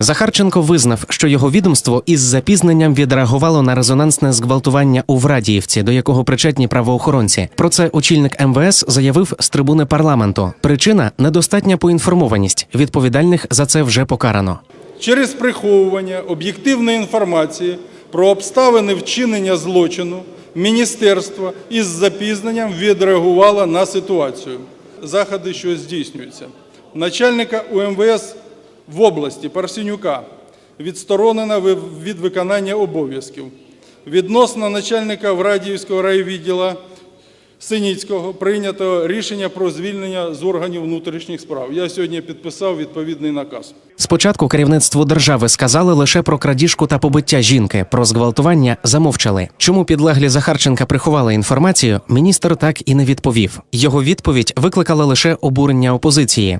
Захарченко визнав, що його відомство із запізненням відреагувало на резонансне зґвалтування у Врадіївці, до якого причетні правоохоронці. Про це очільник МВС заявив з трибуни парламенту. Причина недостатня поінформованість. Відповідальних за це вже покарано. через приховування об'єктивної інформації про обставини вчинення злочину міністерство із запізненням відреагувало на ситуацію. Заходи, що здійснюються. Начальника УМВС в області Парсенюка відсторонено ви- від виконання обов'язків. Відносно начальника Врадіївського райвідділа Синіцького прийнято рішення про звільнення з органів внутрішніх справ. Я сьогодні підписав відповідний наказ. Спочатку керівництву держави сказали лише про крадіжку та побиття жінки. Про зґвалтування замовчали. Чому підлеглі Захарченка приховали інформацію? Міністр так і не відповів. Його відповідь викликала лише обурення опозиції.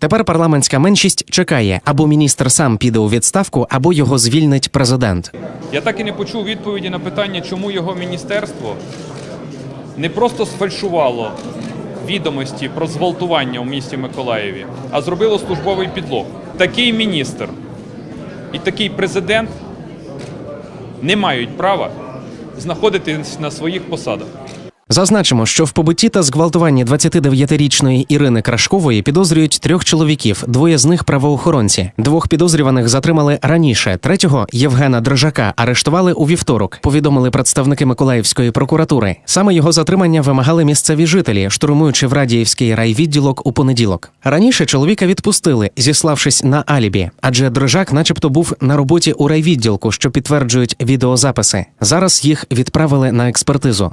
Тепер парламентська меншість чекає, або міністр сам піде у відставку, або його звільнить президент. Я так і не почув відповіді на питання, чому його міністерство не просто сфальшувало відомості про зґвалтування у місті Миколаєві, а зробило службовий підлог. Такий міністр і такий президент не мають права знаходитись на своїх посадах. Зазначимо, що в побитті та зґвалтуванні 29-річної Ірини Крашкової підозрюють трьох чоловіків. Двоє з них правоохоронці. Двох підозрюваних затримали раніше. Третього Євгена Дрожака арештували у вівторок. Повідомили представники Миколаївської прокуратури. Саме його затримання вимагали місцеві жителі, штурмуючи в Радіївський райвідділок у понеділок. Раніше чоловіка відпустили, зіславшись на алібі, адже Дрожак, начебто, був на роботі у райвідділку, що підтверджують відеозаписи. Зараз їх відправили на експертизу.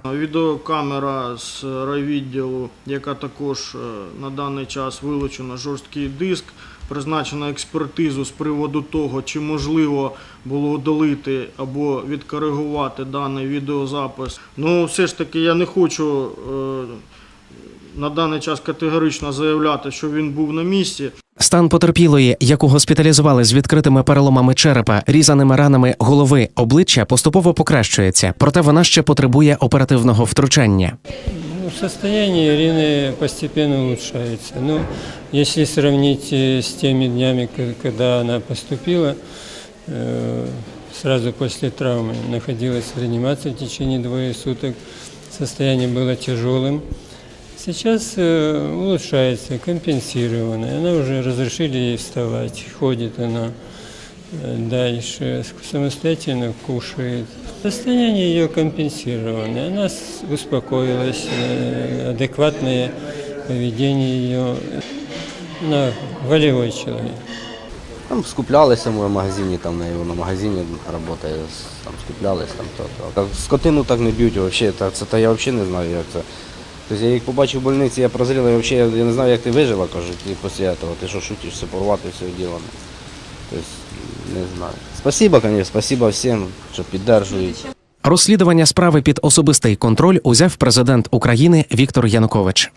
Відеокамера з райвідділу, яка також е, на даний час вилучена жорсткий диск, призначена експертизу з приводу того, чи можливо було удалити або відкоригувати даний відеозапис. Ну, все ж таки, я не хочу е, на даний час категорично заявляти, що він був на місці. Стан потерпілої, яку госпіталізували з відкритими переломами черепа, різаними ранами голови, обличчя поступово покращується, проте вона ще потребує оперативного втручання. Ну, состояние Ирины постепенно улучшается. Ну, если сравнить э, с теми днями, к- когда она поступила, э, сразу после травмы находилась в реанимации в течение двое суток, состояние было тяжелым. Сейчас э, улучшается, компенсированно. Она уже разрешили ей вставать, ходит она э, дальше, самостоятельно кушает. Состояние ее компенсированное. Она с- успокоилась, э, адекватное поведение ее. Она волевой человек. Там скуплялися ми в магазині, там на його на магазині працює, там скуплялись там то. то. Так, скотину так не б'ють взагалі, та, це та я взагалі не знаю, як це. Тобто я їх побачив в больниці, я прозріла, і взагалі я не знаю, як ти вижила, кажуть, і після того, ти що шутиш, все порвати, все діло. Тобто, не знаю. Спасибо, звісно, спасибо всім, що піддержують. Розслідування справи під особистий контроль узяв президент України Віктор Янукович.